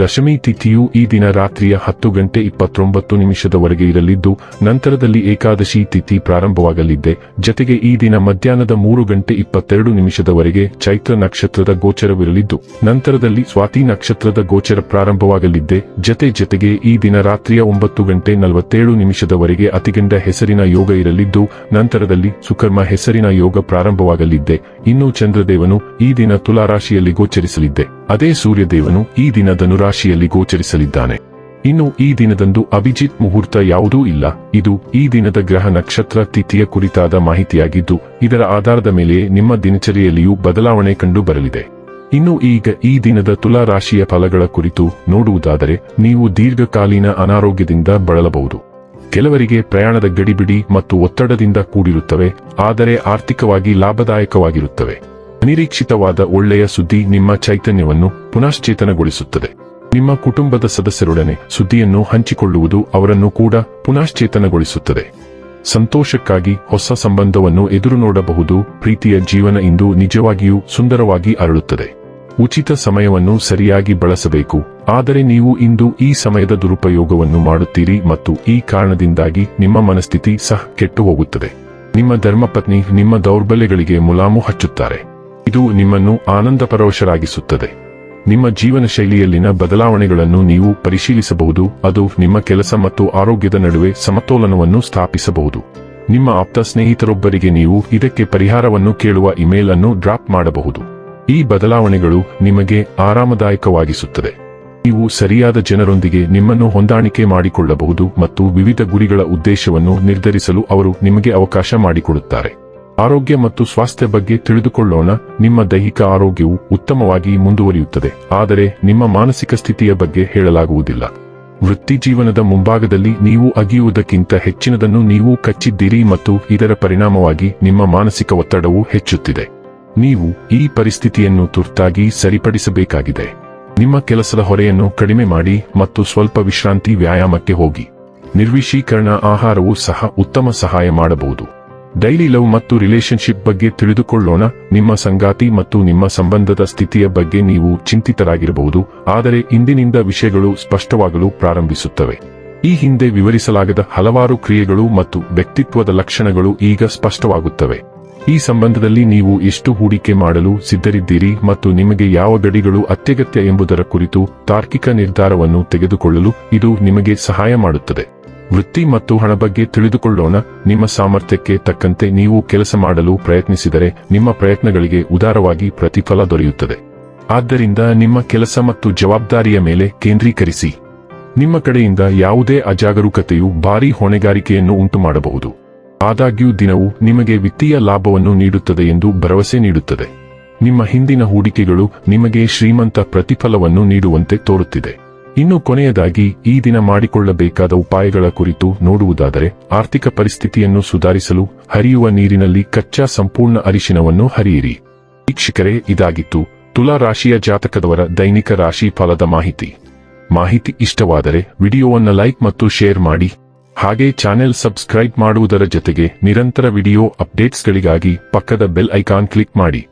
ದಶಮಿ ತಿಥಿಯು ಈ ದಿನ ರಾತ್ರಿಯ ಹತ್ತು ಗಂಟೆ ಇಪ್ಪತ್ತೊಂಬತ್ತು ನಿಮಿಷದವರೆಗೆ ಇರಲಿದ್ದು, ನಂತರದಲ್ಲಿ ಏಕಾದಶಿ ತಿಥಿ ಪ್ರಾರಂಭವಾಗಲಿದ್ದೆ ಜತೆಗೆ ಈ ದಿನ ಮಧ್ಯಾಹ್ನದ ಮೂರು ಗಂಟೆ ಇಪ್ಪತ್ತೆರಡು ನಿಮಿಷದವರೆಗೆ ಚೈತ್ರ ನಕ್ಷತ್ರದ ಗೋಚರವಿರಲಿದ್ದು, ನಂತರದಲ್ಲಿ ಸ್ವಾತಿ ನಕ್ಷತ್ರದ ಗೋಚರ ಪ್ರಾರಂಭವಾಗಲಿದ್ದೆ ಜತೆ ಜತೆಗೆ ಈ ದಿನ ರಾತ್ರಿಯ ಒಂಬತ್ತು ಗಂಟೆ ನಲವತ್ತೇಳು ನಿಮಿಷದವರೆಗೆ ಅತಿಗಂಡ ಹೆಸರಿನ ಯೋಗ ಇರಲಿದ್ದು, ನಂತರದಲ್ಲಿ ಸುಕರ್ಮ ಹೆಸರಿನ ಯೋಗ ಪ್ರಾರಂಭವಾಗಲಿದ್ದೆ ಇನ್ನು ಚಂದ್ರದೇವನು ಈ ದಿನ ತುಲಾರಾಶಿಯಲ್ಲಿ ಗೋಚರಿಸಲಿದ್ದೆ ಅದೇ ಸೂರ್ಯದೇವನು ಈ ದಿನ ಧನುರಾಶಿಯಲ್ಲಿ ಗೋಚರಿಸಲಿದ್ದಾನೆ. ಇನ್ನು ಈ ದಿನದಂದು ಅಭಿಜಿತ್ ಮುಹೂರ್ತ ಯಾವುದೂ ಇಲ್ಲ. ಇದು ಈ ದಿನದ ಗ್ರಹ ನಕ್ಷತ್ರ ತಿಥಿಯ ಕುರಿತಾದ ಮಾಹಿತಿಯಾಗಿದ್ದು, ಇದರ ಆಧಾರದ ಮೇಲೆಯೇ ನಿಮ್ಮ ದಿನಚರಿಯಲ್ಲಿಯೂ ಬದಲಾವಣೆ ಕಂಡು ಬರಲಿದೆ. ಇನ್ನು ಈಗ ಈ ದಿನದ ತುಲಾ ರಾಶಿಯ ಫಲಗಳ ಕುರಿತು ನೋಡುವುದಾದರೆ, ನೀವು ದೀರ್ಘಕಾಲೀನ ಅನಾರೋಗ್ಯದಿಂದ ಬಳಲಬಹುದು. ಕೆಲವರಿಗೆ ಪ್ರಯಾಣದ ಗಡಿಬಿಡಿ ಮತ್ತು ಒತ್ತಡದಿಂದ ಕೂಡಿರುತ್ತವೆ, ಆದರೆ ಆರ್ಥಿಕವಾಗಿ ಲಾಭದಾಯಕವಾಗಿರುತ್ತವೆ. ಅನಿರೀಕ್ಷಿತವಾದ ಒಳ್ಳೆಯ ಸುದ್ದಿ ನಿಮ್ಮ ಚೈತನ್ಯವನ್ನು ಪುನಶ್ಚೇತನಗೊಳಿಸುತ್ತದೆ. ನಿಮ್ಮ ಕುಟುಂಬದ ಸದಸ್ಯರೊಡನೆ ಸುದ್ದಿಯನ್ನು ಹಂಚಿಕೊಳ್ಳುವುದು ಅವರನ್ನು ಕೂಡ ಪುನಶ್ಚೇತನಗೊಳಿಸುತ್ತದೆ. ಸಂತೋಷಕ್ಕಾಗಿ ಹೊಸ ಸಂಬಂಧವನ್ನು ಎದುರು ನೋಡಬಹುದು. ಪ್ರೀತಿಯ ಜೀವನ ಇಂದು ನಿಜವಾಗಿಯೂ ಸುಂದರವಾಗಿ ಅರಳುತ್ತದೆ. ಉಚಿತ ಸಮಯವನ್ನು ಸರಿಯಾಗಿ ಬಳಸಬೇಕು. ಆದರೆ ನೀವು ಇಂದು ಈ ಸಮಯದ ದುರುಪಯೋಗವನ್ನು ಮಾಡುತ್ತೀರಿ ಮತ್ತು ಈ ಕಾರಣದಿಂದಾಗಿ ನಿಮ್ಮ ಮನಸ್ಥಿತಿ ಸಹ ಕೆಟ್ಟು ಹೋಗುತ್ತದೆ ನಿಮ್ಮ ಧರ್ಮಪತ್ನಿ ನಿಮ್ಮ ದೌರ್ಬಲ್ಯಗಳಿಗೆ ಮುಲಾಮು ಹಚ್ಚುತ್ತಾರೆ. ಇದು ನಿಮ್ಮನ್ನು ಆನಂದಪರವಶರಾಗಿಸುತ್ತದೆ ನಿಮ್ಮ ಜೀವನ ಶೈಲಿಯಲ್ಲಿನ ಬದಲಾವಣೆಗಳನ್ನು ನೀವು ಪರಿಶೀಲಿಸಬಹುದು, ಅದು ನಿಮ್ಮ ಕೆಲಸ ಮತ್ತು ಆರೋಗ್ಯದ ನಡುವೆ ಸಮತೋಲನವನ್ನು ಸ್ಥಾಪಿಸಬಹುದು. ನಿಮ್ಮ ಆಪ್ತ ಸ್ನೇಹಿತರೊಬ್ಬರಿಗೆ ನೀವು ಇದಕ್ಕೆ ಪರಿಹಾರವನ್ನು ಕೇಳುವ ಇಮೇಲ್ ಅನ್ನು ಡ್ರಾಪ್ ಮಾಡಬಹುದು. ಈ ಬದಲಾವಣೆಗಳು ನಿಮಗೆ ಆರಾಮದಾಯಕವಾಗಿಸುತ್ತದೆ. ನೀವು ಸರಿಯಾದ ಜನರೊಂದಿಗೆ ನಿಮ್ಮನ್ನು ಹೊಂದಾಣಿಕೆ ಮಾಡಿಕೊಳ್ಳಬಹುದು ಮತ್ತು ವಿವಿಧ ಗುರಿಗಳ ಉದ್ದೇಶವನ್ನು ನಿರ್ಧರಿಸಲು ಅವರು ನಿಮಗೆ ಅವಕಾಶ ಮಾಡಿಕೊಡುತ್ತಾರೆ. ಆರೋಗ್ಯ ಮತ್ತು ಸ್ವಾಸ್ಥ್ಯ ಬಗ್ಗೆ ತಿಳಿದುಕೊಳ್ಳೋಣ. ನಿಮ್ಮ ದೈಹಿಕ ಆರೋಗ್ಯವು ಉತ್ತಮವಾಗಿ ಮುಂದುವರಿಯುತ್ತದೆ. ಆದರೆ ನಿಮ್ಮ ಮಾನಸಿಕ ಸ್ಥಿತಿಯ ಬಗ್ಗೆ ಹೇಳಲಾಗುವುದಿಲ್ಲ. ವೃತ್ತಿ ಜೀವನದ ಮುಂಭಾಗದಲ್ಲಿ ನೀವು ಅಗಿಯುವುದಕ್ಕಿಂತ ಹೆಚ್ಚಿನದನ್ನು ನೀವು ಕಚ್ಚಿದ್ದೀರಿ ಮತ್ತು ಇದರ ಪರಿಣಾಮವಾಗಿ ನಿಮ್ಮ ಮಾನಸಿಕ ಒತ್ತಡವು ಹೆಚ್ಚುತ್ತಿದೆ. ನೀವು ಈ ಪರಿಸ್ಥಿತಿಯನ್ನು ತುರ್ತಾಗಿ ಸರಿಪಡಿಸಬೇಕಾಗಿದೆ. ನಿಮ್ಮ ಕೆಲಸದ ಹೊರೆಯನ್ನು ಕಡಿಮೆ ಮಾಡಿ ಮತ್ತು ಸ್ವಲ್ಪ ವಿಶ್ರಾಂತಿ ವ್ಯಾಯಾಮಕ್ಕೆ ಹೋಗಿ. ನಿರ್ವಿಶೀಕರಣ ಆಹಾರವು ಸಹ ಉತ್ತಮ ಸಹಾಯ ಮಾಡಬಹುದು. ಡೈಲಿ ಲವ್ ಮತ್ತು ರಿಲೇಶನ್ಶಿಪ್ ಬಗ್ಗೆ ತಿಳಿದುಕೊಳ್ಳೋಣ. ನಿಮ್ಮ ಸಂಗಾತಿ ಮತ್ತು ನಿಮ್ಮ ಸಂಬಂಧದ ಸ್ಥಿತಿಯ ಬಗ್ಗೆ ನೀವು ಚಿಂತಿತರಾಗಿರಬಹುದು. ಆದರೆ ಇಂದಿನಿಂದ ವಿಷಯಗಳು ಸ್ಪಷ್ಟವಾಗಲು ಪ್ರಾರಂಭಿಸುತ್ತವೆ. ಈ ಹಿಂದೆ ವಿವರಿಸಲಾಗದ ಹಲವಾರು ಕ್ರಿಯೆಗಳು ಮತ್ತು ವ್ಯಕ್ತಿತ್ವದ ಲಕ್ಷಣಗಳು ಈಗ ಸ್ಪಷ್ಟವಾಗುತ್ತವೆ. ಈ ಸಂಬಂಧದಲ್ಲಿ ನೀವು ಎಷ್ಟು ಹೂಡಿಕೆ ಮಾಡಲು ಸಿದ್ಧರಿದ್ದೀರಿ ಮತ್ತು ನಿಮಗೆ ಯಾವ ಗಡಿಗಳು ಅತ್ಯಗತ್ಯ ಎಂಬುದರ ಕುರಿತು ತಾರ್ಕಿಕ ನಿರ್ಧಾರವನ್ನು ತೆಗೆದುಕೊಳ್ಳಲು ಇದು ನಿಮಗೆ ಸಹಾಯ ಮಾಡುತ್ತದೆ. ವೃತ್ತಿ ಮತ್ತು ಹಣ ಬಗ್ಗೆ ತಿಳಿದುಕೊಳ್ಳೋಣ. ನಿಮ್ಮ ಸಾಮರ್ಥ್ಯಕ್ಕೆ ತಕ್ಕಂತೆ ನೀವು ಕೆಲಸ ಮಾಡಲು ಪ್ರಯತ್ನಿಸಿದರೆ ನಿಮ್ಮ ಪ್ರಯತ್ನಗಳಿಗೆ ಉದಾರವಾಗಿ ಪ್ರತಿಫಲ ದೊರೆಯುತ್ತದೆ. ಆದ್ದರಿಂದ ನಿಮ್ಮ ಕೆಲಸ ಮತ್ತು ಜವಾಬ್ದಾರಿಯ ಮೇಲೆ ಕೇಂದ್ರೀಕರಿಸಿ. ನಿಮ್ಮ ಕಡೆಯಿಂದ ಯಾವುದೇ ಅಜಾಗರೂಕತೆಯು ಭಾರೀ ಹೊಣೆಗಾರಿಕೆಯನ್ನು ಉಂಟುಮಾಡಬಹುದು. ಆದಾಗ್ಯೂ ದಿನವು ನಿಮಗೆ ವಿತ್ತೀಯ ಲಾಭವನ್ನು ನೀಡುತ್ತದೆ ಎಂದು ಭರವಸೆ ನೀಡುತ್ತದೆ. ನಿಮ್ಮ ಹಿಂದಿನ ಹೂಡಿಕೆಗಳು ನಿಮಗೆ ಶ್ರೀಮಂತ ಪ್ರತಿಫಲವನ್ನು ನೀಡುವಂತೆ ತೋರುತ್ತಿದೆ. ಇನ್ನು ಕೊನೆಯದಾಗಿ, ಈ ದಿನ ಮಾಡಿಕೊಳ್ಳಬೇಕಾದ ಉಪಾಯಗಳ ಕುರಿತು ನೋಡುವುದಾದರೆ, ಆರ್ಥಿಕ ಪರಿಸ್ಥಿತಿಯನ್ನು ಸುಧಾರಿಸಲು ಹರಿಯುವ ನೀರಿನಲ್ಲಿ ಕಚ್ಚಾ ಸಂಪೂರ್ಣ ಅರಿಶಿನವನ್ನು ಹರಿಯಿರಿ. ವೀಕ್ಷಕರೇ, ಇದಾಗಿತ್ತು ತುಲಾ ರಾಶಿಯ ಜಾತಕದವರ ದೈನಿಕ ರಾಶಿ ಫಲದ ಮಾಹಿತಿ. ಮಾಹಿತಿ ಇಷ್ಟವಾದರೆ ವಿಡಿಯೋವನ್ನು ಲೈಕ್ ಮತ್ತು ಶೇರ್ ಮಾಡಿ. ಹಾಗೆ ಚಾನೆಲ್ ಸಬ್ಸ್ಕ್ರೈಬ್ ಮಾಡುವುದರ ಜೊತೆಗೆ ನಿರಂತರ ವಿಡಿಯೋ ಅಪ್ಡೇಟ್ಸ್ಗಳಿಗಾಗಿ ಪಕ್ಕದ ಬೆಲ್ ಐಕಾನ್ ಕ್ಲಿಕ್ ಮಾಡಿ.